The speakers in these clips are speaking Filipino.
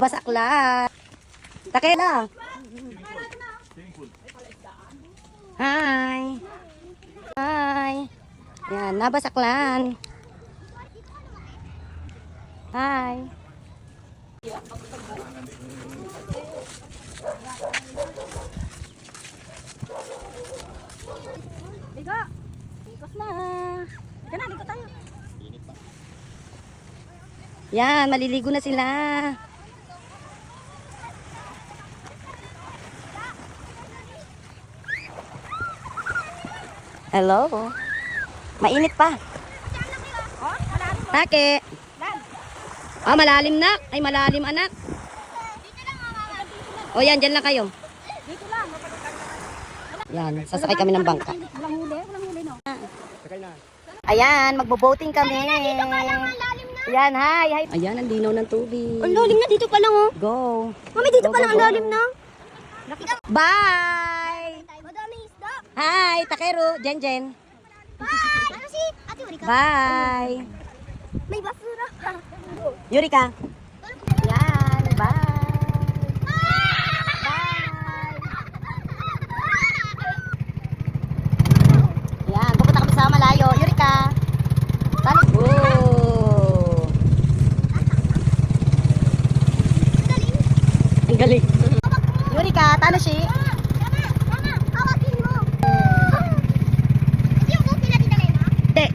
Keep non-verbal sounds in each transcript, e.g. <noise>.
Basakla. Takela. Hi. Hi. Yan, nabasaklan. Hi. Ligo. Ikot na. Ika na, ligo tayo. Yan, maliligo na sila. Hello. Mainit pa. Take. Ah, malalim na. Ay, malalim anak. O yan, dyan lang kayo. Yan, sasakay kami ng bangka. Walang huli, walang huli no. Ayan, magbo-boating kami. Ayan, hi, hi. Ayan, ang linaw ng tubig. Ang lalim na dito pa lang oh. Go. Mami, dito Go, pa go, lang ang lalim na. Bye! Hi, Takeru, Jen Jen. Bye! Ano? Bye! May basura. Yurika. Yan, bye! Yan, pupunta kami sa malayo. Yurika. Oh. Ang galing. Yurika, tano si?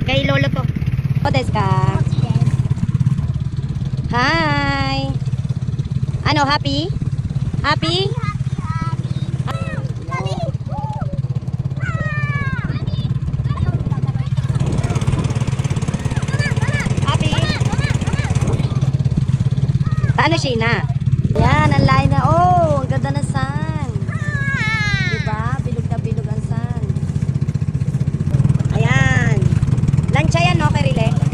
Kay lolo to. Otes ka. Hi. Ano, happy? Happy? Happy? Paano Sheena? Yan, ang layo na. Oh, ang ganda ng sun. Diba? Bilog na bilog ang sun. Ayan. Lansya yan, no, Kerile?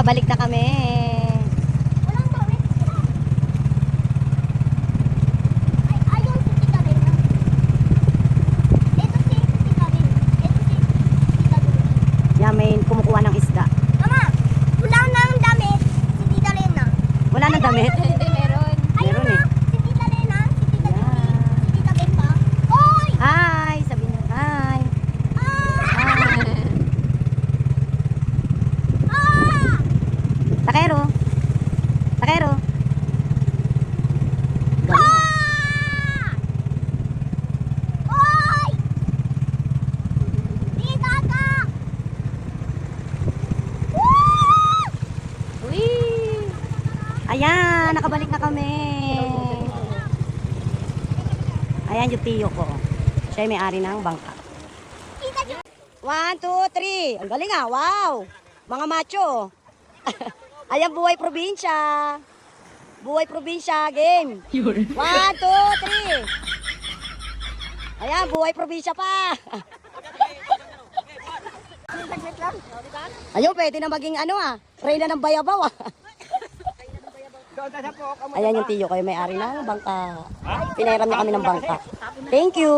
Ayan, pabalik na kami. Ayan, nakabalik na kami. Ayan yung tiyo ko. Siya yung may-ari ng bangka. One, two, three. Ang galing ah. Wow. Mga macho. <laughs> Ayan, buhay probinsya. Buhay probinsya game. One, two, three. Ayan, buhay probinsya pa. <laughs> Ayun, pwede na maging ano ah. Reyna ng bayabaw ah. Ayan yung tiyo kayo may-ari ng bangka. Pinairam niya kami ng bangka. Thank you.